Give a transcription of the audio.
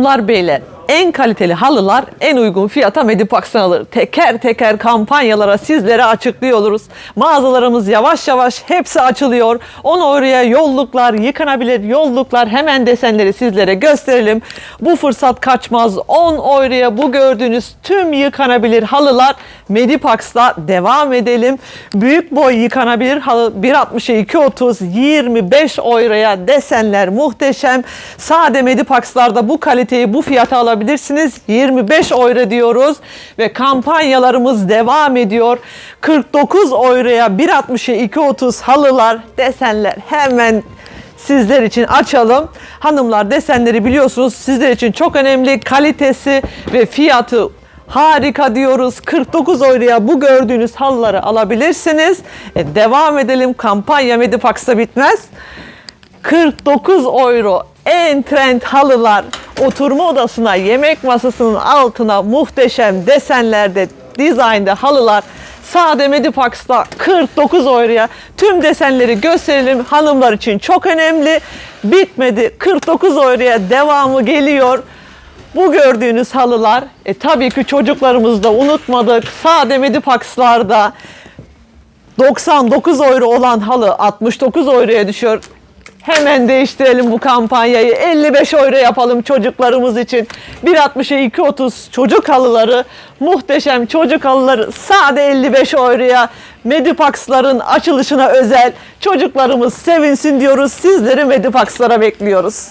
Hanımlar beyler en kaliteli halılar en uygun fiyata Medipax'tan alır. Teker teker kampanyalara sizlere açıklıyoruz. Mağazalarımız yavaş yavaş hepsi açılıyor. 10 oraya yolluklar, yıkanabilir yolluklar hemen desenleri sizlere gösterelim. Bu fırsat kaçmaz. 10 oraya bu gördüğünüz tüm yıkanabilir halılar Medipax'ta devam edelim. Büyük boy yıkanabilir halı 1.60'a 2.30 25 euroya desenler muhteşem. Sade Medipax'larda bu kaliteyi bu fiyata alabilirsiniz. 25 euro diyoruz ve kampanyalarımız devam ediyor. 49 euroya 1.60'a 2.30 halılar desenler hemen sizler için açalım. Hanımlar desenleri biliyorsunuz sizler için çok önemli. Kalitesi ve fiyatı harika diyoruz. 49 euroya bu gördüğünüz halıları alabilirsiniz. E, devam edelim. Kampanya Medipax'ta bitmez. 49 euro en trend halılar oturma odasına yemek masasının altına muhteşem desenlerde dizaynda halılar sade Medipax'ta 49 euroya tüm desenleri gösterelim hanımlar için çok önemli bitmedi 49 euroya devamı geliyor bu gördüğünüz halılar e, tabii ki çocuklarımızda unutmadık sade Medipax'larda 99 euro olan halı 69 euroya düşüyor. Hemen değiştirelim bu kampanyayı. 55 euro yapalım çocuklarımız için. 1.60'a 2.30 çocuk halıları, muhteşem çocuk halıları sade 55 euroya. Medipax'ların açılışına özel çocuklarımız sevinsin diyoruz. Sizleri Medipax'lara bekliyoruz.